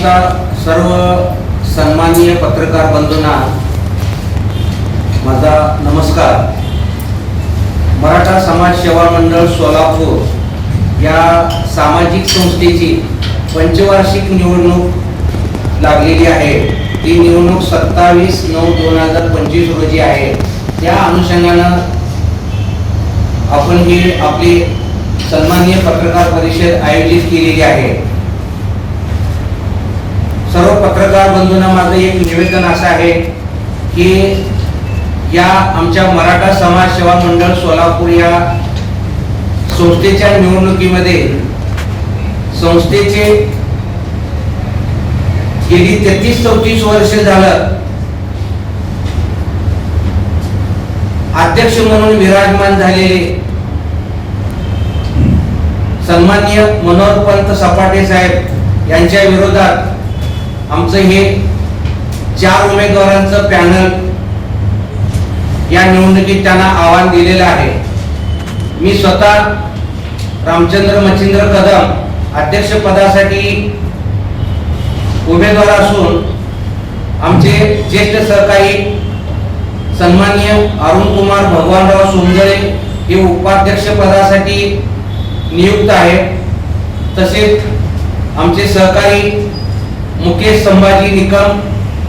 प्रथमतः सर्व सन्माननीय पत्रकार बंधूंना माझा नमस्कार. मराठा समाज सेवा मंडळ सोलापूर या सामाजिक संस्थेची पंचवार्षिक निवडणूक लागलेली आहे. ती निवडणूक सत्तावीस नऊ दोन हजार पंचवीस रोजी आहे. त्या अनुषंगानं आपण ही आपली सन्माननीय पत्रकार परिषद आयोजित केलेली आहे. सर्व पत्रकार बंधूंना माझं एक निवेदन असं आहे की या आमच्या मराठा समाज सेवा मंडळ सोलापूर या संस्थेच्या निवडणुकीमध्ये संस्थेचे गेली तेहतीस चौतीस वर्ष झालं अध्यक्ष म्हणून विराजमान झालेले सन्माननीय मनोहर पंत सपाटे साहेब यांच्या विरोधात आमचं हे चार उमेदवारांचं पॅनल या निवडणुकीत त्यांना आव्हान दिलेलं आहे. मी स्वतः रामचंद्र मच्छिंद्र कदम अध्यक्षपदासाठी उमेदवार असून आमचे ज्येष्ठ सहकारी सन्माननीय अरुण कुमार भगवानराव सोमजळे हे उपाध्यक्ष पदासाठी नियुक्त आहेत. तसेच आमचे सहकारी मुकेश संभाजी निकम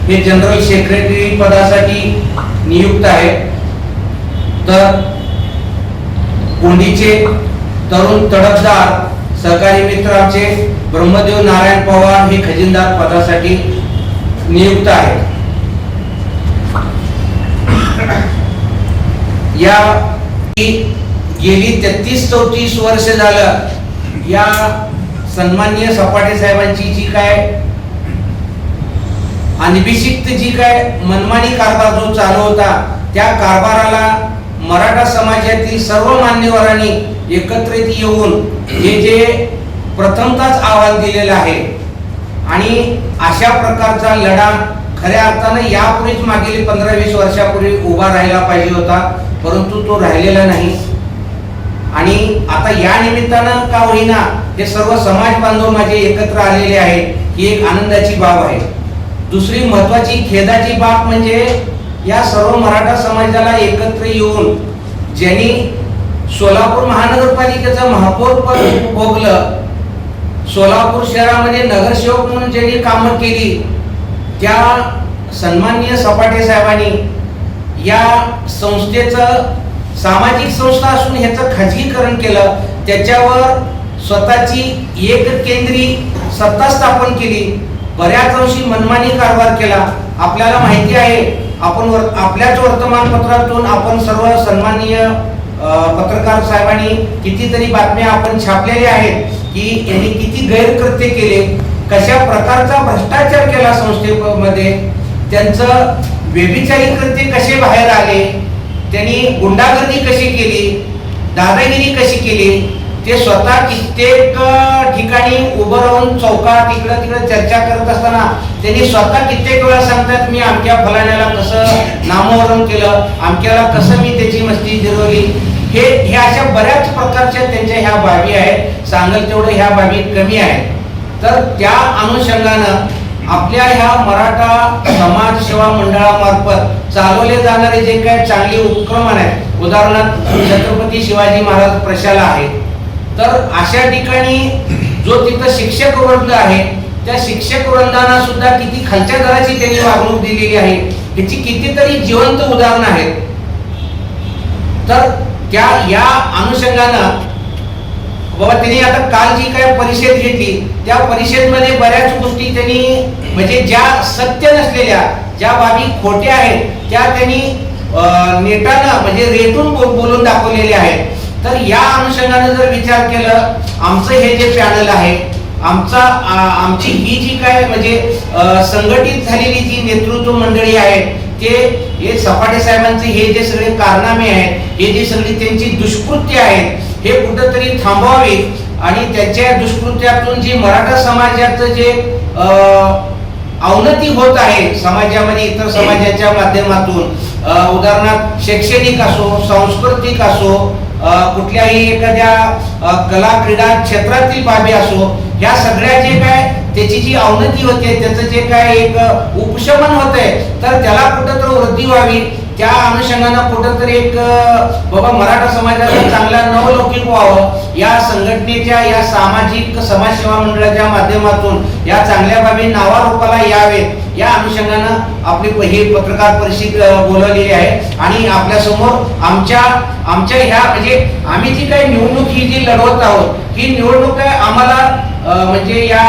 हे जनरल सेक्रेटरी पदासाठी नियुक्त आहेत. तर कोंडीचे तरुण तडफदार सहकारी मित्र आमचे ब्रह्मदेव नारायण पवार हे खजिनदार पदासाठी नियुक्त आहेत. या गेली तेहतीस चौतीस वर्ष झालं या सन्माननीय सपाटे साहेबांची जी काय अनभिषिक्त जी काय मनमानी कारभार जो चालू होता त्या कारभाराला मराठा समाजातील सर्व मान्यवरांनी एकत्रित येऊन हे जे प्रथमताच आव्हान दिलेलं आहे आणि अशा प्रकारचा लढा खऱ्या अर्थानं यापूर्वीच मागील पंधरा वीस वर्षापूर्वी उभा राहिला पाहिजे होता परंतु तो राहिलेला नाही. आणि आता या निमित्तानं का होईना हे सर्व समाज बांधव माझे एकत्र आलेले आहेत ही एक आनंदाची बाब आहे. दुसरी महत्वाची खेदाची बाब म्हणजे या सर्व मराठा समाजाला एकत्र येऊन ज्यांनी सोलापूर महानगरपालिकेचं महापौर पद भोगलं सोलापूर शहरामध्ये नगरसेवक म्हणून ज्यांनी कामं केली त्या सन्माननीय सपाटे साहेबांनी या संस्थेचं सामाजिक संस्था असून ह्याचं खाजगीकरण केलं त्याच्यावर स्वतःची एक केंद्री सत्ता स्थापन केली. बऱ्याच अंशी मनमानी कारभार केला. आपल्याला माहिती आहे आपण वर, आपल्याच वर्तमानपत्रातून आपण सर्व सन्माननीय पत्रकार साहेबांनी कितीतरी बातम्या आपण छापलेल्या आहेत की यांनी किती गैरकृत्य केले कशा प्रकारचा भ्रष्टाचार केला संस्थेमध्ये त्यांचं व्यभिचारी कृत्य कसे बाहेर आले त्यांनी गुंडागर्दी कशी केली दादागिरी कशी केली ते स्वतः कित्येक ठिकाणी उभं राहून चौकात इकडं तिकडं चर्चा करत असताना त्यांनी स्वतः कित्येक वेळा सांगतात मी आमच्या फलाण्याला कसं नामोहरण केलं आमच्याला कसं मी त्याची मस्ती जिरवली? हे हे अशा बऱ्याच प्रकारच्या त्यांच्या ह्या बाबी आहेत. सांगल तेवढं ह्या बाबी कमी आहेत. तर त्या अनुषंगानं आपल्या ह्या मराठा समाज सेवा मंडळामार्फत चालवले जाणारे जे काही चांगले उपक्रम आहेत उदाहरणार्थ छत्रपती शिवाजी महाराज प्रशाला आहे तर अशा ठिकाणी जो तिथं शिक्षक वर्ग आहे त्या शिक्षक वृंदांना सुद्धा किती खालच्या दराची त्यांनी वागणूक दिलेली आहे याची कितीतरी जिवंत उदाहरणं आहेत. तर त्या या अनुषंगानं बाबा त्यांनी आता काल जी काय परिषद घेतली त्या परिषदेमध्ये बऱ्याच गोष्टी त्यांनी म्हणजे ज्या सत्य नसलेल्या ज्या बाबी खोट्या आहेत त्या त्यांनी नेटानं म्हणजे रेटून बोल- बोलून दाखवलेल्या आहेत. तर या अनुषंगाने जर विचार केलं आमचं हे जे पॅनल आहे आमचा आमची ही जी काय म्हणजे संघटित झालेली जी नेतृत्व मंडळी आहे ते हे सपाटे साहेबांचे हे जे सगळे कारनामे आहेत हे जे सगळी त्यांची दुष्कृत्य आहेत हे कुठंतरी थांबवावीत आणि त्याच्या दुष्कृत्यातून जी मराठा समाजाचं जे अवनती होत आहे समाजामध्ये इतर समाजाच्या माध्यमातून उदाहरणार्थ शैक्षणिक असो सांस्कृतिक असो कुठल्याही एखाद्या कला क्रीडा क्षेत्रातील बाबी असो ह्या सगळ्या जे काय त्याची जी अवनती होते त्याचं जे काय एक उपशमन होतंय तर त्याला कुठं तर वृद्धी व्हावी. त्या अनुषंगानं कुठंतरी एक बाबा मराठा समाजाला चांगला नवलौकिक व्हावं. या संघटनेच्या या सामाजिक समाजसेवा मंडळाच्या माध्यमातून या चांगल्या बाबी नावारूपाला यावेत. या अनुषंगानं आपली ही पत्रकार परिषद बोलवलेली आहे. आणि आपल्यासमोर आमच्या आमच्या ह्या म्हणजे आम्ही जी काही निवडणूक ही जी लढवत आहोत ही निवडणूक आम्हाला म्हणजे या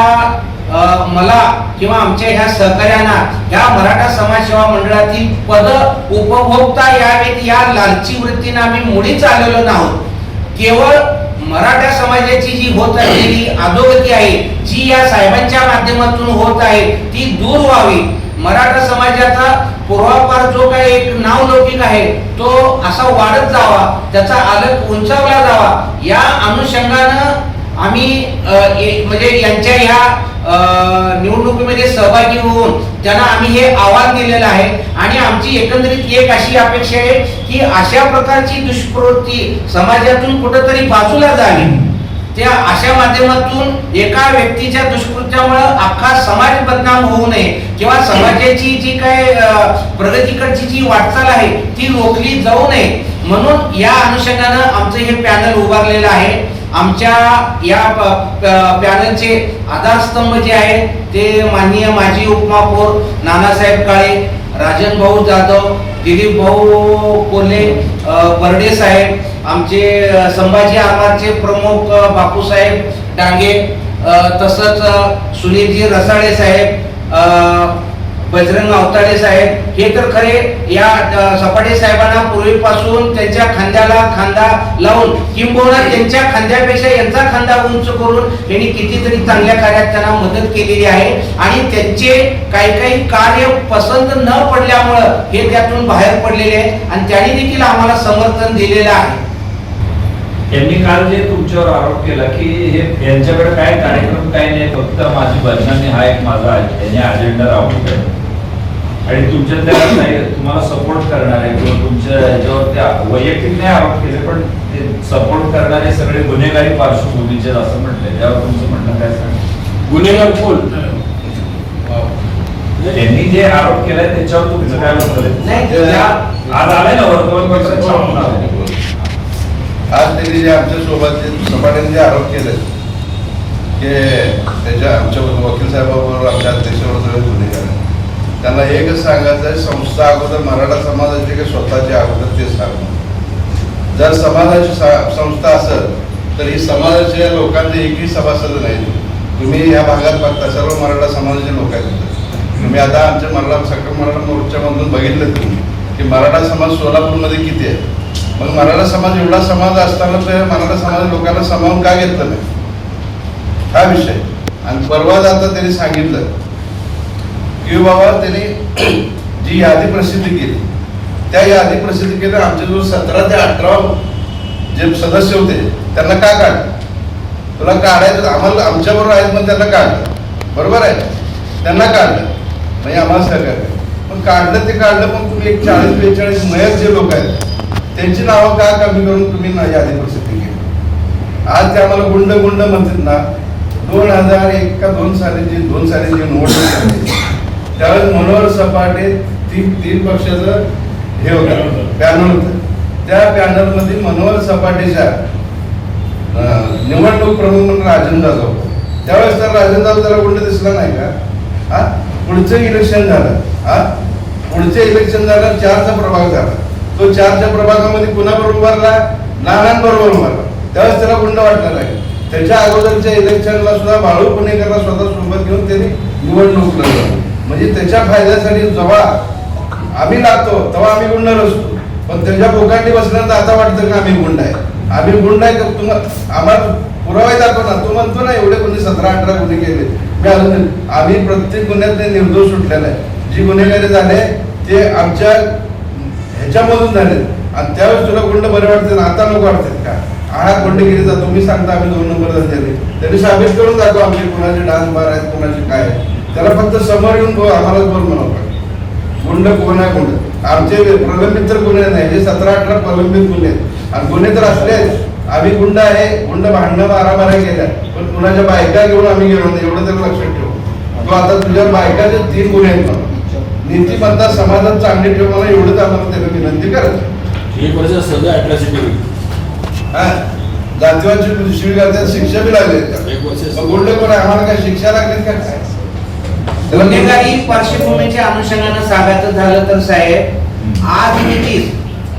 मला किंवा आमच्या ह्या सहकार्यांना ह्या मराठा समाज सेवा मंडळातील पद उपभोगता यावेत या लालची वृत्तीने आम्ही मुळीच आलेलो नाहोत. केवळ मराठा समाजाची जी होत असलेली अधोगती आहे जी या साहेबांच्या माध्यमातून होत आहे ती दूर व्हावी. मराठा समाजाचा पूर्वापार जो काही एक नावलौकिक आहे तो असा वाढत जावा त्याचा आलक उंचावला जावा. या अनुषंगानं आम्ही म्हणजे यांच्या ह्या निवडणुकीमध्ये सहभागी होऊन त्यांना आम्ही हे आव्हान दिलेलं आहे आणि आमची एकंदरीत एक अशी अपेक्षा आहे की अशा प्रकारची दुष्प्रवृत्ती समाजातून कुठंतरी बाजूला जावी. त्या अशा माध्यमातून एका व्यक्तीच्या दुष्कृत्यामुळं अख्खा समाज बदनाम होऊ नये किंवा समाजाची जी काय प्रगतीकडची जी वाटचाल आहे ती रोखली जाऊ नये. म्हणून या अनुषंगानं आमचं हे पॅनल उभारलेलं आहे. आमच्या या पॅनलचे आधारस्तंभ जे आहेत ते माननीय माजी उपमहापौर नानासाहेब काळे राजन भाऊ जाधव दिलीप भाऊ कोल्हे बर्डे साहेब आमचे संभाजी आमारचे प्रमुख बापूसाहेब डांगे तसंच सुनीलजी रसाळे साहेब बजरंग अवताडे साहेब. हे तर खरे या सपाटे साहेबांना पूर्वीपासून त्यांच्या खांद्याला खांदा लावून किंबहुना त्यांच्या खांद्यापेक्षा यांचा खांदा उंच करून त्यांनी कितीतरी चांगल्या कार्यात त्यांना मदत केलेली आहे. आणि त्यांचे काही काही कार्य पसंत न पडल्यामुळं हे त्यातून बाहेर पडलेले आहे आणि त्यांनी देखील आम्हाला समर्थन दिलेलं आहे. यांनी काल जे तुमच्यावर आरोप केला की हे यांच्याकडे काय कार्यक्रम काय नाही फक्त माझी बदनामी हा एक माझा त्यांनी अजेंडा राबवत आणि तुमच्या त्या नाही तुम्हाला सपोर्ट करणारे किंवा तुमच्या याच्यावर त्या वैयक्तिक नाही आरोप केले पण ते सपोर्ट करणारे सगळे गुन्हेगारी पार्श्वभूमीचे असं म्हटलंय त्यावर तुमचं म्हणणं काय सांग गुन्हेगार कोण त्यांनी जे आरोप केलाय त्याच्यावर तुमचं काय मत आहे? नाही त्या- आज आलंय ना वर्तमानपत्रात. आज त्यांनी जे आमच्यासोबत जे सपाट्याने जे आरोप केले की त्याच्या आमच्या वकील साहेबाबरोबर आमच्या अध्यक्षावर सगळे गुन्हेगार आहेत. त्यांना एकच सांगायचं आहे संस्था अगोदर मराठा समाजाची की स्वतःची अगोदर ते सांगणं जर समाजाची संस्था असेल तर ही समाजाच्या लोकांचे एकही सभासद नाही. तुम्ही या भागात बघता सर्व मराठा समाजाचे लोक आहेत. तुम्ही आता आमच्या मराठा सकल मराठा मोर्चामधून बघितलं तुम्ही की मराठा समाज सोलापूरमध्ये किती आहे. मग मराठा समाज एवढा समाज असताना तर मराठा समाज लोकांना सामावून का घेतलं नाही? हा विषय. आणि परवाच आता त्यांनी सांगितलं की बाबा त्यांनी जी यादी प्रसिद्ध केली त्या यादी प्रसिद्ध केलं आमच्याजवळ सतरा ते अठरा जे सदस्य होते त्यांना का काढलं? तुला काढायचं आम्हाला आमच्याबरोबर आहेत पण त्यांना काढलं. बरोबर आहे? त्यांना काढलं. म्हणजे आम्हाला सहकार्य पण काढलं ते काढलं पण तुम्ही एक चाळीस बेचाळीस मयत जे लोक आहेत त्यांची नावं का कमी करून तुम्ही यादी प्रसिद्ध केली? आज ते आम्हाला गुंड गुंड म्हणतात ना दोन हजार एक का दोन साली जी दोन साली जी नोट त्यावेळेस मनोहर सपाटे तीन तीन पक्षाचं हे होतं. पॅनल होतं. त्या पॅनलमध्ये मनोहर सपाटेच्या निवडणूक प्रमुख म्हणून राजन जाधव होता. त्यावेळेस तर राजन जाधव त्याला गुंड दिसला नाही का? हा? पुढचं इलेक्शन झालं. हा? पुढचं इलेक्शन झालं चारचा प्रभाग झाला. तो चारच्या प्रभागामध्ये कुणाबरोबर उभारला? नानांबरोबर उभारला. त्यावेळेस त्याला गुंड वाटला नाही. त्याच्या अगोदरच्या इलेक्शनला सुद्धा बाळू पुणेकरला स्वतः सोबत घेऊन त्यांनी निवडणूक लढवली. म्हणजे त्याच्या फायद्यासाठी जेव्हा आम्ही लागतो तेव्हा आम्ही गुंड नसतो पण त्याच्या पोकांडी बसल्यानंतर आता वाटतं का आम्ही गुंड आहे? आम्ही गुंड आहे तुम्हाला आम्हाला पुरावा दाखव ना. तू म्हणतो ना एवढे गुन्हे सतरा अठरा गुन्हे केले. मी अजून आम्ही प्रत्येक गुन्ह्यात ते निर्दोष सुटलेला आहे. जी गुन्हेगारी झाले ते आमच्या ह्याच्यामधून झाले. आणि त्यावेळेस तुला गुंड बरे वाटते ना? आता नको वाटतात का? हा गुंडगिरीचा तुम्ही सांगता आम्ही दोन नंबर झाले त्यांनी साबित करून जातो आमचे कोणाचे डान्स बार आहेत कोणाचे काय आहे. त्याला फक्त समोर येऊन बोल आम्हाला बोल म्हणावं गुंड कोण आहे गुंड? आमचे प्रलंबित तर गुन्हे नाही हे सतरा अठरा प्रलंबित गुन्हे आहेत. आणि गुन्हे तर असले आहेत आम्ही गुंड आहे गुंड भांडणं मारामाऱ्या केल्या. पण कुणाच्या बायका घेऊन आम्ही गेलो नाही एवढं तरी लक्षात ठेव. तू आता तुझ्या बायकाचे तीन गुन्हे आहेत मला नीतिमत्ता समाजात चांगली ठेव मला एवढंच आम्हाला त्याला विनंती करायची. एक वर्ष सगळं अट्रॅसिटी हा? जातीवाची शिक्षा बी लागली गुंड कोण आहे? आम्हाला काय शिक्षा लागली का? काय गुन्हेगारी पार्श्वभूमीच्या अनुषंगानं सांगायचं झालं तर साहेब. आज नीतीश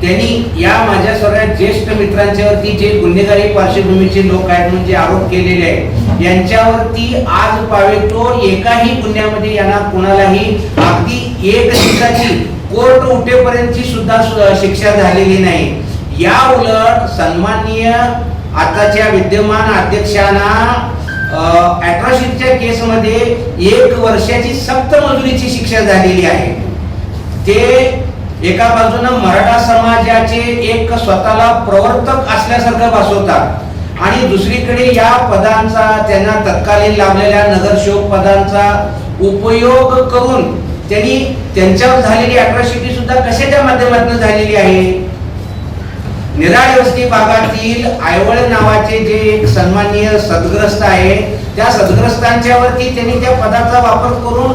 त्यांनी या माझ्या सगळ्या ज्येष्ठ मित्रांच्यावरती जे गुन्हेगारी पार्श्वभूमीचे लोक आहेत म्हणजे आरोप केलेले आहेत यांच्यावरती आज पावे तो एकाही गुन्ह्यामध्ये यांना कुणालाही अगदी एक दिवसाची कोर्ट उठेपर्यंतची सुद्धा शिक्षा झालेली नाही. या उलट सन्माननीय आताच्या विद्यमान अध्यक्षांना अॅट्रॉसिटीच्या केसमध्ये एक वर्षाची सक्त मजुरीची शिक्षा झालेली आहे. ते एका बाजूनं मराठा समाजाचे एक स्वतःला प्रवर्तक असल्यासारखं भासवतात आणि दुसरीकडे या पदांचा त्यांना तत्कालीन लाभलेल्या नगरसेवक पदांचा उपयोग करून त्यांनी त्यांच्यावर झालेली अॅट्रॉसिटी सुद्धा कशाच्या माध्यमातून झालेली आहे? निराळ वस्ती भागातील आयवळ नावाचे जे एक सन्माननीय सदग्रस्त आहे त्या सदग्रस्तांच्यावरती त्यांनी त्या पदाचा वापर करून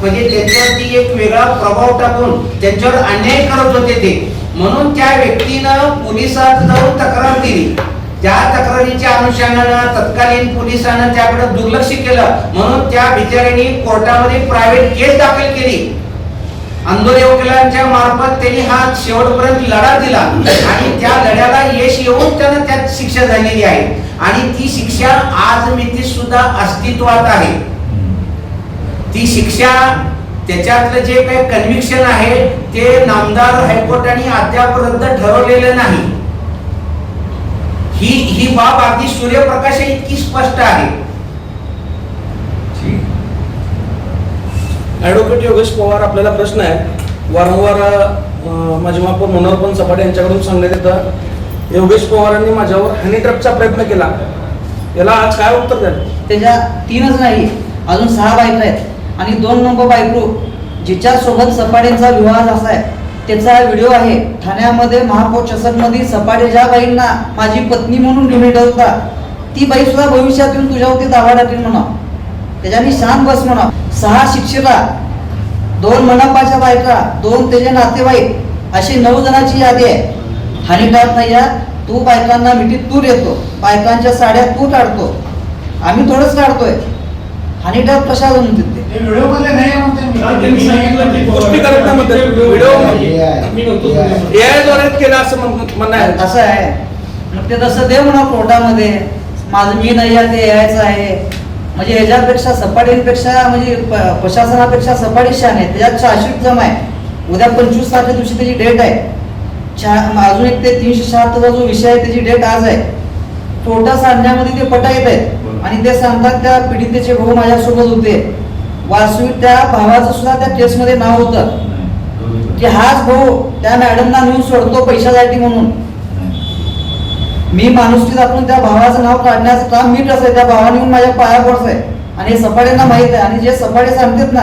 म्हणजे त्यांच्यावरती एक वेगळा प्रभाव टाकून त्यांच्यावर अन्याय करत होते ते. म्हणून त्या व्यक्तीनं पोलिसात जाऊन तक्रार दिली त्या तक्रारीच्या अनुषंगानं तत्कालीन पोलिसांना त्याकडे दुर्लक्ष केलं. म्हणून त्या बिचाऱ्यांनी कोर्टामध्ये प्रायव्हेट केस दाखल केली. अंदोरे वकिलांच्या मार्फत त्यांनी हा शेवटपर्यंत लढा दिला. आणि त्या लढ्याला यश येऊन त्यांना त्यात शिक्षा झालेली आहे. आणि ती शिक्षा आज मिती सुद्धा अस्तित्वात आहे. ती शिक्षा त्याच्यातलं जे काही कन्व्हिक्शन आहे ते नामदार हायकोर्टाने आणि रद्द ठरवलेलं नाही. ही ही बाब अगदी सूर्यप्रकाश इतकी स्पष्ट आहे. ॲडव्होकेट योगेश पवार आपल्याला प्रश्न आहे वारंवार माझे महापौर मनोहर पण चपाटे यांच्याकडून सांगण्यात येतं. योगेश पवारांनी माझ्यावर हनीट्रॅपचा प्रयत्न केला. याला आज काय उत्तर द्याल? त्याच्या तीनच नाही अजून सहा बायका आहेत. आणि दोन नंबर बायको जिच्या सोबत सपाटेंचा विवाह असा आहे. त्याचा व्हिडिओ आहे. ठाण्यामध्ये महापौर चषकमध्ये सपाटे ज्या बाईंना माझी पत्नी म्हणून घेऊन होता ती बाई सुद्धा भविष्यात येऊन तुझ्यावरती दावा टाकेल म्हणा त्याच्याने शांत बस म्हणा सहा शिक्षिका दोन मनपाच्या बायका दोन त्याचे नातेवाईक अशी नऊ जणांची यादी आहे. हानी टाळत नाही या तू बायकांना मिठीत तू देतो. बायकांच्या साड्या तू काढतो. आम्ही थोडंच काढतोय. हानी टाळत कशाला म्हणते. ते गोष्टी करत नाही म्हणतात. व्हिडिओ ए आयद्वारे केला असं आहे. असं आहे. मग ते तसं दे म्हणा कोर्टामध्ये. माझं मी नाही आहे ते यायचं आहे. म्हणजे ह्याच्यापेक्षा सपाटीपेक्षा म्हणजे प्रशासनापेक्षा सपाटी शान आहे. त्याच्यात शाश्वत जमा आहे. उद्या पंचवीस तारखे दिवशी त्याची डेट आहे. छा अजून एक ते तीनशे शहात्तरचा जो विषय आहे त्याची डेट आज आहे. तोटा सांगण्यामध्ये ते पटा येत आहेत आणि ते सांगतात त्या पीडितेचे भाऊ माझ्यासोबत होते. वास्तविक त्या भावाचं सुद्धा त्या केसमध्ये नाव होतं. की हाच भाऊ त्या मॅडमना नेऊन सोडतो पैशासाठी म्हणून. मी माणुसकी दाखवून त्या भावाचं नाव काढण्याचं काम मी कसं आहे त्या भावाने येऊन माझ्या पाया पडत आहे आणि हे सपाट्यांना माहीत आहे. आणि जे सपाटे सांगतात ना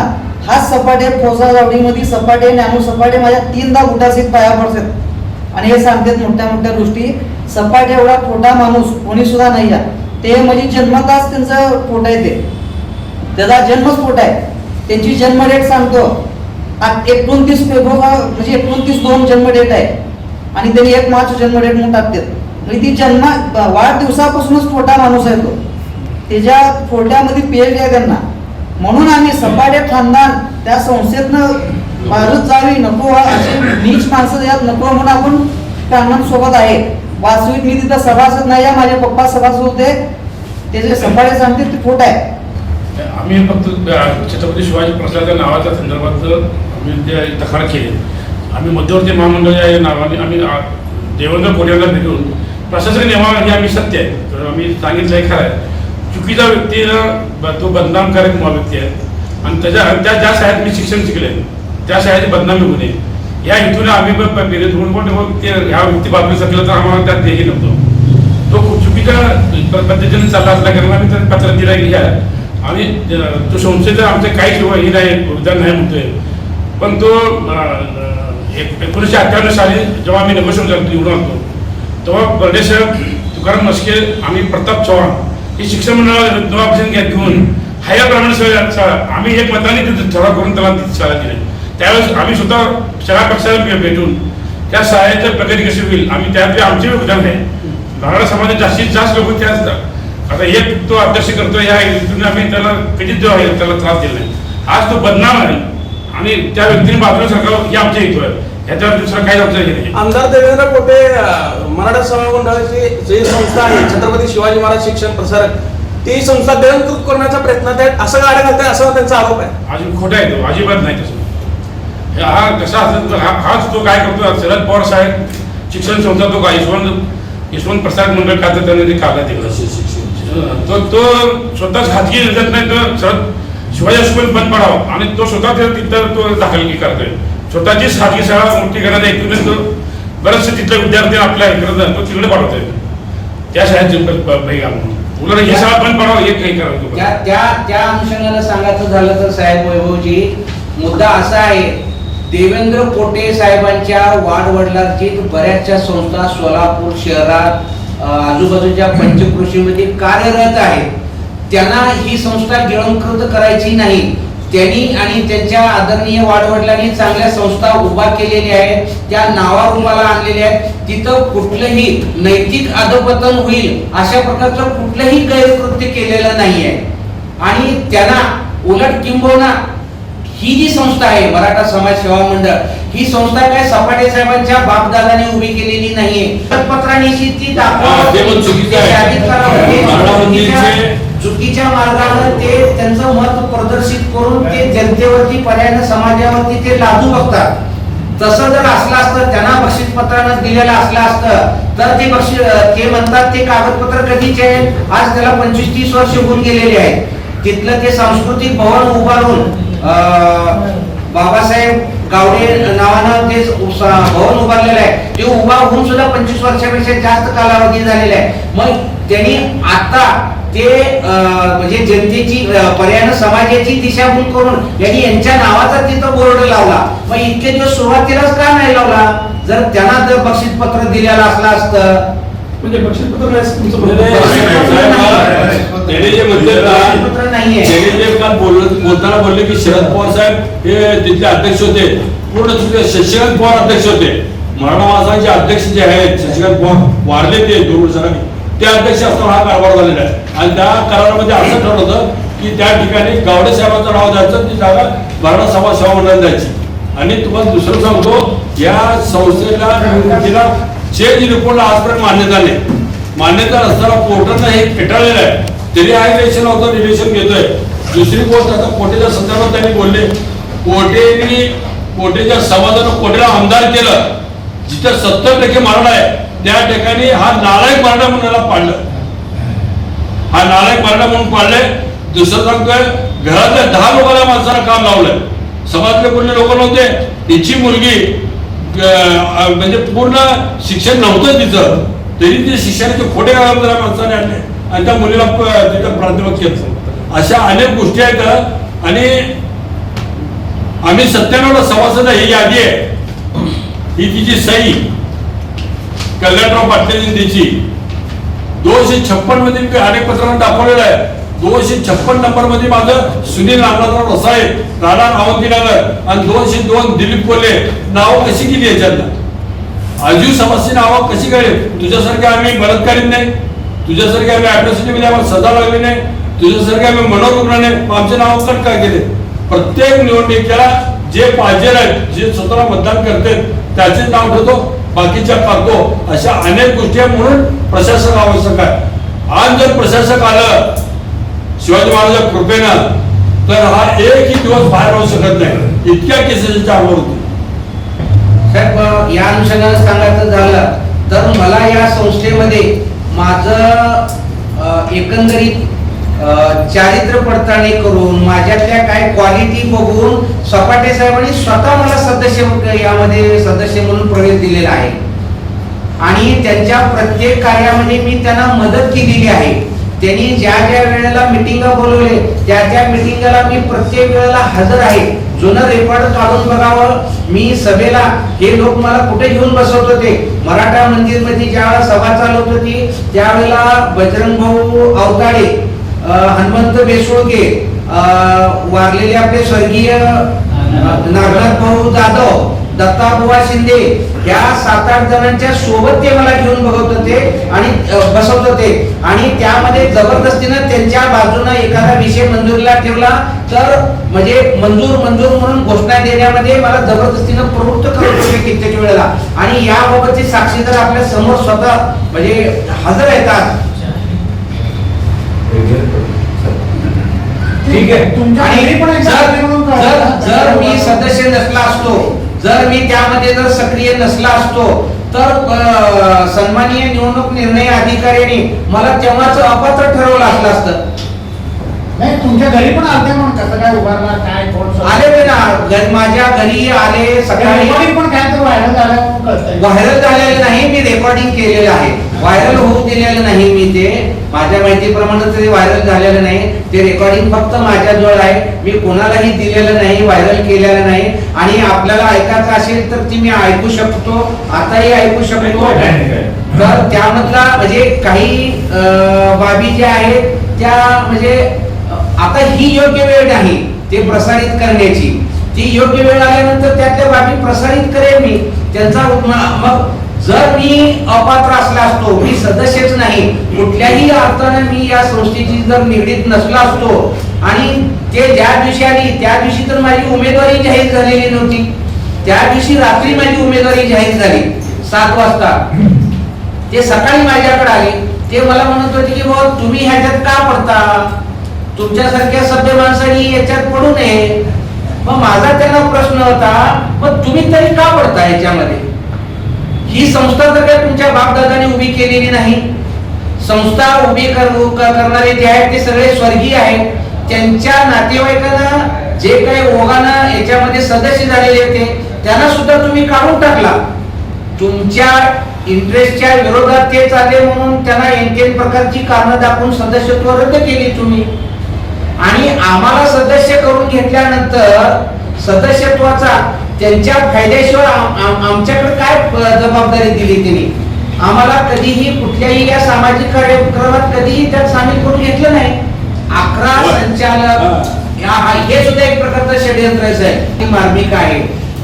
हाच सपाटे फौजा जावडीमध्ये सपाटे ज्ञानू सपाटे माझ्या तीनदा बुटासीत पाया पडतात आणि हे सांगतात मोठ्या मोठ्या गोष्टी सपाटे एवढा खोटा माणूस कोणी सुद्धा नाही आहे ते म्हणजे जन्मताच त्यांचं फोट आहे ते. त्याचा जन्मच खोटा आहे. त्यांची जन्म डेट सांगतो. आ- एकोणतीस फेब्रुवारी म्हणजे एकोणतीस दोन जन्म डेट आहे. आणि त्यांनी एक मार्च जन्म डेट म्हणून टाकतात. आणि ती जन्म वाढदिवसापासूनच फोटा माणूस आहे तो. त्याच्या फोट्यामध्ये पीएचडी आहे त्यांना. म्हणून आम्ही सपाटे खानदान त्या संस्थेतनं बाजूत जावी नको व्हा अशी नीच माणसं यात नको म्हणून आपण त्या सोबत आहे. वास्तविक मी तिथं सभासद नाही आहे माझे पप्पा सभासद होते. ते जे सपाटे सांगते ते खोट आहे. आम्ही फक्त छत्रपती शिवाजी प्रसादच्या नावाच्या संदर्भात आम्ही ते तक्रार केली. आम्ही मध्यवर्ती महामंडळ या नावाने आम्ही देवेंद्र कोरेला भेटून प्रशासकीय हे आम्ही सत्य आहे. तर आम्ही सांगितलं आहे खरं आहे. चुकीचा व्यक्तीनं ब- तो बदनामकारक म- व्यक्ती आहे. आणि त्याच्या त्या ज्या शाळेत मी शिक्षण शिकले त्या शाळेची बदनामी होऊ नये. या हेतूने आम्ही विरोध होऊन पण ह्या व्यक्ती बातमी शकलं तर आम्हाला त्यात देही नव्हतं. तो चुकीच्या पद्धतीने चालला असल्या कारण आम्ही त्यात पत्र दिला की घ्या आणि तो संस्थेचं आमचं काहीच किंवा हे नाही योगदान नाही म्हणतोय. पण तो एक- एकोणीसशे अठ्ठ्याण्णव साली जेव्हा आम्ही नगरसेवक झालो निवडून आणतो. तेव्हा परदेश तुकाराम मस्के आणि प्रताप चव्हाण ही शिक्षण मंडळाला जबाबदारी घेऊन हायर ब्राह्मण शाळा आम्ही एक मताने तिथे ठराव करून त्याला ती शाळा दिली. त्यावेळेस आम्ही स्वतः शाळा पक्षाला भेटून त्या शाळेच्या प्रगती कशी होईल? आम्ही त्यातले आमचे उदाहरण आहे. मराठा समाजात जास्तीत जास्त लोक त्याच आता एक तो अध्यक्ष करतो ह्या हेतूने आम्ही त्याला कधीच जो आहे? त्याला त्रास दिला नाही. आज तो बदनाम आहे. आणि त्या व्यक्तीने बाजूला सरकार हे आमच्या हेतू आहे. ह्याच्यावर दुसरं काही नाही. आमदार देवेंद्र कोटे अं, मराठा समाज मंडळाची जी संस्था आहे छत्रपती शिवाजी महाराज शिक्षण प्रसारक ती संस्था बेअंकृत करण्याचा प्रयत्न आहेत असं गाड्या घालताय असा त्यांचा आरोप आहे. अजून खोटा आहे तो अजिबात नाही तसं. हे कसा असेल हा हाच तो काय करतो शरद पवार साहेब शिक्षण संस्था तो काय यशवंत यशवंत प्रसाद मंडळ काय तर त्यांनी ते कागद दिलं. तो तो स्वतःच खाजगी निघत नाही तर शरद शिवाजी स्कूल बंद पडावा आणि तो स्वतः ते तिथं तो दाखल करतोय. स्वतःचीच खाजगी शाळा मोठी करण्यात ऐकून बरेचसे तिथले विद्यार्थी आपल्या इकडं तो तिकडे पाठवतोय. त्या शाळेत भाई म्हणून उलट ही शाळा काही करावं त्या त्या अनुषंगानं सांगायचं झालं तर साहेब वैभवजी मुद्दा असा आहे देवेंद्र कोटे साहेबांच्या वाडवडिलांची बऱ्याचशा संस्था सोलापूर शहरात आजूबाजूच्या पंचकृषीमध्ये कार्यरत आहेत. त्यांना ही संस्था गिळंकृत करायची नाही. त्यांनी आणि त्यांच्या आदरणीय वाडवडिलांनी चांगल्या संस्था उभा केलेल्या आहेत. त्या नावारूपाला आणलेल्या आहेत. तिथं कुठलंही नैतिक अधपतन होईल अशा प्रकारचं कुठलंही गैरकृत्य केलेलं नाहीये. आणि त्यांना उलट किंबहुना ही जी संस्था आहे मराठा समाज सेवा मंडळ ही संस्था काय सपाटे साहेबांच्या बापदादाने उभी केलेली नाहीये. पत्रानिशी ती हा, चुकीच्या- मार्गावर ते त्यांचं मत प्रदर्शित करून ते जनतेवरती पर्याय समाजावरती ते लादू बघतात. तसं जर असलं असतं त्यांना बक्षीस पत्रानं दिलेलं असलं असतं तर ते बक्षीस ते म्हणतात ते कागदपत्र कधीचे आहेत? आज त्याला पंचवीस तीस वर्ष होऊन गेलेले आहेत. तिथलं ते सांस्कृतिक भवन उभारून अं, बाबासाहेब गावडे नावानं ते भवन उभारलेलं आहे. ते उभा होऊन सुद्धा पंचवीस वर्षापेक्षा जास्त कालावधी झालेला आहे. मग त्यांनी आता ते म्हणजे जनतेची अं, पर्यायानं समाजाची दिशाभूल करून यांनी यांच्या नावाचा तिथं बोर्ड लावला. मग इतके दिवस सुरुवातीलाच का नाही लावला? जर त्यांना जर बक्षीस पत्र दिलेलं असलं असतं. म्हणजे बक्षीसपत्र बक्षीसपत्र बोलताना बोलले की शरद पवार साहेब हे तिथले अध्यक्ष होते. पूर्ण शशिकांत पवार अध्यक्ष होते. मराठा महासंघाचे अध्यक्ष जे आहेत शशिकांत पवार वारले ते दोन वर्षांनी. ते अध्यक्ष असताना हा कारभार झालेला आहे. आणि त्या करारामध्ये असं ठरवलं होतं की त्या ठिकाणी गावडे साहेबांचं नाव द्यायचं ती जागा मराठा समाज सेवा मंडळ द्यायची. आणि तुम्हाला दुसरं सांगतो या संस्थेला निवडणुकीला चेंज रिपोर्टला आजपर्यंत मान्यता नाही. मान्यता नसताना कोर्टानं हे फेटाळलेलं आहे. तरी हा इलेक्शन होतं रिलेशन घेतोय. दुसरी गोष्ट आता कोटेच्या संदर्भात त्यांनी बोलले? कोटेने कोटेच्या समाजानं कोटेला आमदार केलं? जिथं सत्तर टक्के मराठा आहे त्या ठिकाणी हा नालायक मराठा म्हणून पाडलं. हा नालायक पारडा म्हणून पाडलंय दुसरं सांगतोय घरातल्या दहा लोकांना माणसाला काम लावलंय. समाजातले पूर्ण लोक नव्हते. तिची मुलगी म्हणजे पूर्ण शिक्षण नव्हतं तिचं. तरी ते शिक्षणाचे खोटे कागदपत्र माणसाने आणले. आणि त्या मुलीला तिथं प्राध्यापक केलं. अशा अनेक गोष्टी आहेत आणि आम्ही सत्त्याण्णवला सभासद ही यादी आहे. ही तिची सही. कल्याणराव पाटील तिची. दोनशे छप्पनमध्ये मी अनेक पत्रांना दाखवलेलं आहे. दोनशे छप्पन नंबरमध्ये माझं सुनील नागराजराव रसाळे राणा नावंतीनगर आणि दोनशे दोन दिलीप कोल्हे. नाव कशी केली याच्यातनं? अजीव समस्या नावं कशी कळली तुझ्यासारखे आम्ही बलात्कारीत नाही. तुझ्यासारखे आम्ही अॅट्रॉसिटी मध्ये आम्हाला सजा लागली नाही. तुझ्यासारखे आम्ही मनोरुग्ण नाही. आमचे नाव कट काय केले? प्रत्येक निवडणुकीला जे पाहिजे आहेत जे स्वतःला मतदान करतात त्याचे नाव ठेवतो. बाकीच्या करतो अशा अनेक गोष्टी आहेत म्हणून प्रशासक आवश्यक आहे. आज जर प्रशासक आलं शिवाजी महाराजांच्या कृपेनं तर हा एकही दिवस बाहेर राहू शकत नाही. इतक्या केसेसच्या आवड होती. साहेब या अनुषंगानं सांगायचं झालं तर मला या संस्थेमध्ये माझं एकंदरीत चारित्र्य पडताळणी करून माझ्यातल्या काय क्वालिटी बघून सपाटे साहेबांनी स्वतः मला सदस्य यामध्ये सदस्य म्हणून प्रवेश दिलेला आहे. आणि त्यांच्या प्रत्येक कार्यामध्ये मी त्यांना मदत केलेली आहे. त्यांनी ज्या ज्या वेळेला मिटिंगा बोलवले त्या त्या मिटिंगला मी प्रत्येक वेळेला हजर आहे. जुनं रेकॉर्ड काढून बघावं. मी सभेला हे लोक मला कुठे घेऊन बसवत होते? मराठा मंदिरमध्ये ज्या ज्यावेळेला सभा चालवत होती त्यावेळेला बजरंग भाऊ अवताडे हनुमंत बेसोळगे अं, वारलेले आपले स्वर्गीय नागनाथ भाऊ जाधव दत्ताबुवा शिंदे या सात आठ जणांच्या सोबत ते मला घेऊन बघत होते आणि बसवत होते. आणि त्यामध्ये जबरदस्तीनं त्यांच्या बाजूनं एखादा विषय मंजुरीला ठेवला तर म्हणजे मंजूर मंजूर म्हणून घोषणा देण्यामध्ये मला जबरदस्तीनं प्रवृत्त करत होते कित्येक वेळेला. आणि याबाबतची साक्षीदार आपल्यासमोर स्वतः म्हणजे हजर आज ठीक आहे. आणि जर जर मी सदस्य नसला असतो जर मी त्यामध्ये जर सक्रिय नसला असतो तर सन्माननीय निवडणूक निर्णय अधिकाऱ्यांनी मला तेव्हाच अपात्र ठरवलं असलं असतं. नाही तुमच्या घरी पण आलते म्हणून कसं काय उभारला काय कोण आले ते ना घर- माझ्या घरी आले सकाळी. रेकॉर्डिंग पण काय तर व्हायरल झालं कळतंय. व्हायरल झालेलं नाही मी रेकॉर्डिंग केलेलं आहे. व्हायरल होऊ दिलेलं नाही मी ते. माझ्या माहितीप्रमाणे ते व्हायरल झालेलं नाही. ते रेकॉर्डिंग फक्त माझ्याजवळ आहे. मी कोणालाही दिलेलं नाही व्हायरल केलेलं नाही. आणि आपल्याला ऐकायचं असेल तर ती मी ऐकू शकतो. आताही ऐकू शकतो. तर त्यामधला म्हणजे काही अं, बाबी ज्या आहेत त्या म्हणजे आता ही योग्य वेळ नाही ते प्रसारित करण्याची. ती योग्य वेळ आल्यानंतर त्यातल्या बाबी प्रसारित करेल मी. त्यांचा मग जर मी अपात्र असला असतो मी सदस्यच नाही कुठल्याही अर्थाने मी या संस्थेची जर निगडीत नसला असतो आणि ते ज्या दिवशी आली त्या दिवशी तर माझी उमेदवारी जाहीर झालेली नव्हती. त्या दिवशी रात्री माझी उमेदवारी जाहीर झाली सात वाजता. ते सकाळी माझ्याकडे आले ते मला म्हणत होते की बाबा तुम्ही ह्याच्यात का पडता? तुमच्यासारख्या सभ्य माणसांनी याच्यात पडू नये. मग माझा त्यांना प्रश्न होता मग तुम्ही तरी का पडता याच्यामध्ये? ही संस्था तर काय तुमच्या बापदादाने उभी केलेली नाही. संस्था उभी करणारे जे आहेत ते सगळे स्वर्गीय आहेत. त्यांच्या नातेवाईकांना जे काही ओघांना याच्यामध्ये सदस्य झालेले होते त्यांना सुद्धा तुम्ही काढून टाकला. तुमच्या इंटरेस्टच्या विरोधात ते चालले म्हणून त्यांना एन प्रकारची कारणं दाखवून सदस्यत्व रद्द केली तुम्ही. आणि आम्हाला सदस्य करून घेतल्यानंतर सदस्यत्वाचा त्यांच्या फायद्याशिवाय आम- आम- आमच्याकडे काय जबाबदारी दिली त्यांनी आम्हाला कधीही कुठल्याही या सामाजिक कार्यक्रमात कधीही त्यात सामील करून घेतलं नाही. अकरा संचालक या- हा- सुद्धा एक प्रकारचं षडयंत्रच आहे. मार्मिक आहे.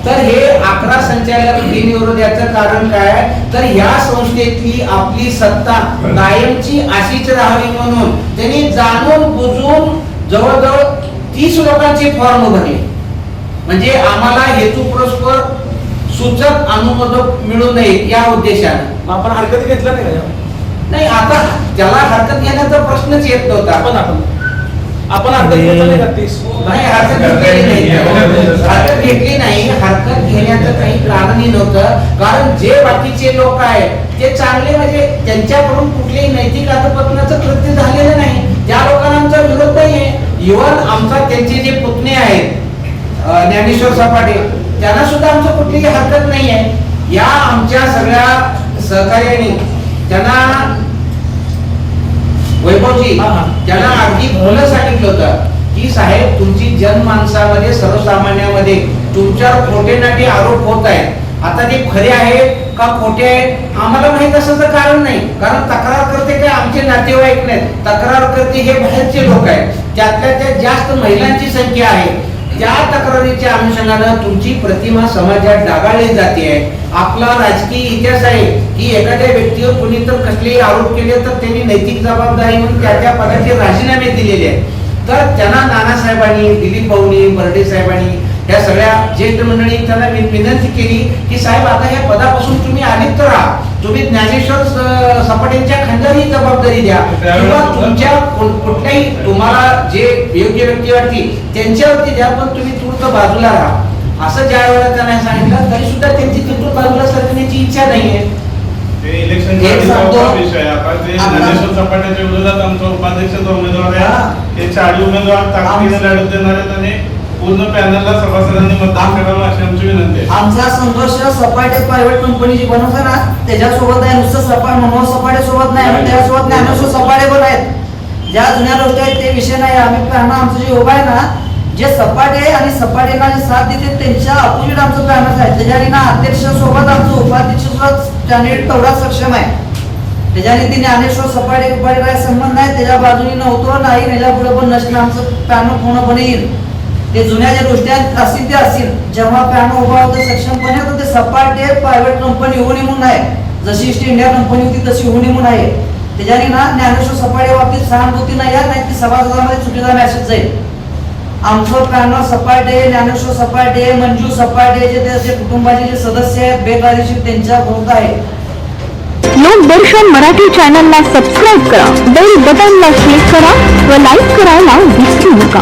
तर हे अकरा संचालक बिनविरोध याचं कारण काय तर ह्या संस्थेतली आपली सत्ता कायमची अशीच राहावी म्हणून त्यांनी जाणून बुजून जवळजवळ तीस लोकांचे फॉर्म भरले. म्हणजे आम्हाला हेतू परस्पर सूचक अनुमोदक मिळू नये या उद्देशाने. आपण हरकत घेतल्या नाही का? नाही आता त्याला हरकत घेण्याचा प्रश्नच येत नव्हता. आपण आपण. आपण हरकत घेतल्या नाही का तीस? नाही हरकत घेतलेली नाही. हरकत घेतली नाही. हरकत घेण्याचं काही कारणही नव्हतं. कारण जे बाकीचे लोक आहेत ते चांगले म्हणजे त्यांच्याकडून कुठलेही नैतिक अधपतनाचं कृत्य झालेलं नाही. त्या लोकांना आमचा विरोध नाही आहे इव्हन आमचा त्यांचे जे पुतणे आहेत ज्ञानेश्वर सपाटे त्यांना सुद्धा आमचं कुठलीही हरकत नाही आहे या आमच्या सगळ्या सहकार्याने त्यांना वैभवजी. त्यांना अगदी खुलं सांगितलं होतं की साहेब तुमची जनमानसामध्ये सर्वसामान्यामध्ये तुमच्यावर खोटे नाटे आरोप होत आहेत. आता ते खरे आहेत का खोटे आहेत आम्हाला माहीत तर कारण नाही. कारण तक्रार करते काय आमचे नातेवाईक नाहीत. तक्रार करते हे बाहेरचे लोक आहेत. त्यातल्या त्यात जास्त महिलांची संख्या आहे. त्या तक्रारीच्या अनुषंगानं तुमची प्रतिमा समाजात डागाळली जाते. आहे आपला राजकीय इतिहास आहे की एखाद्या व्यक्तीवर कुणी तर कसलेही आरोप केले तर त्यांनी नैतिक जबाबदारी म्हणून त्या त्या पदाचे राजीनामे दिलेले आहेत. तर त्यांना नानासाहेबांनी दिलीप भाऊनी बर्डे साहेबांनी या सगळ्या ज्येष्ठ मंडळी त्यांना विनंती केली की साहेब आता या पदापासून तुम्ही आलीत तर तुम्ही ज्ञानेश्वर स- सपाटेंच्या खांद्यावर ही जबाबदारी द्या. किंवा तुमच्या कुठल्याही तुम्हाला जे योग्य व्यक्ती वाटतील त्यांच्यावरती द्या पण तुम्ही तूर्त बाजूला राहा. असं ज्या वेळेला त्यांना सांगितलं तरी सुद्धा त्यांची तिथून बाजूला सरकण्याची इच्छा नाहीये. सपाट्याच्या उमेदवार आणि पूर्ण पॅनलला सभासदांनी मतदान करावं अशी आमची विनंती आहे. आमचा संघर्ष सपाटे प्रायव्हेट कंपनी जी बनवते ना त्याच्यासोबत आहे नुसतं सपा मनोहर सपाटे सोबत नाही आम्ही त्याच्यासोबत ज्ञानेश्वर सपाटे पण आहेत. ज्या जुन्या गोष्टी आहेत ते विषय नाही. आम्ही त्यांना आमचं जे उभा आहे ना जे सपाटे आणि सपाटेला जे साथ देते त्यांच्या अपोजिट आमचं पॅनल आहे. त्याच्याने ना अध्यक्ष सोबत आमचं उपाध्यक्ष सुद्धा कॅन्डिडेट तेवढा सक्षम आहे. त्याच्याने ती ज्ञानेश्वर सपाटे उपाटे काय संबंध नाही. त्याच्या बाजूने नव्हतं नाही त्याच्या पुढे पण नसलं आमचं पॅनल पूर्णपणे येईल. ते जुन्या ज्या गोष्टी आहेत, असतील त्या असतील. जेव्हा पॅनो उभा होतं सक्षमपणे तर ते सपाटे प्रायव्हेट कंपनी होऊ म्हणून आहे. जशी ईस्ट इंडिया कंपनी होती तशी होऊ म्हणून आहे. त्याच्याने ना ज्ञानेश्वर सपाटे बाबतीत सहानुभूती नाही या नाही ती सभासदामध्ये चुकीचा मॅसेज जाईल. आमचं पॅनो सपाटे ज्ञानेश्वर सपाटे मंजू सपाटे जे त्याचे कुटुंबाचे जे सदस्य आहेत बेकायदेशीर त्यांच्या विरुद्ध आहे. लोकदर्शन मराठी चॅनलला सबस्क्राईब करा बेल बटनला क्लिक करा व लाईक करायला विसरू नका.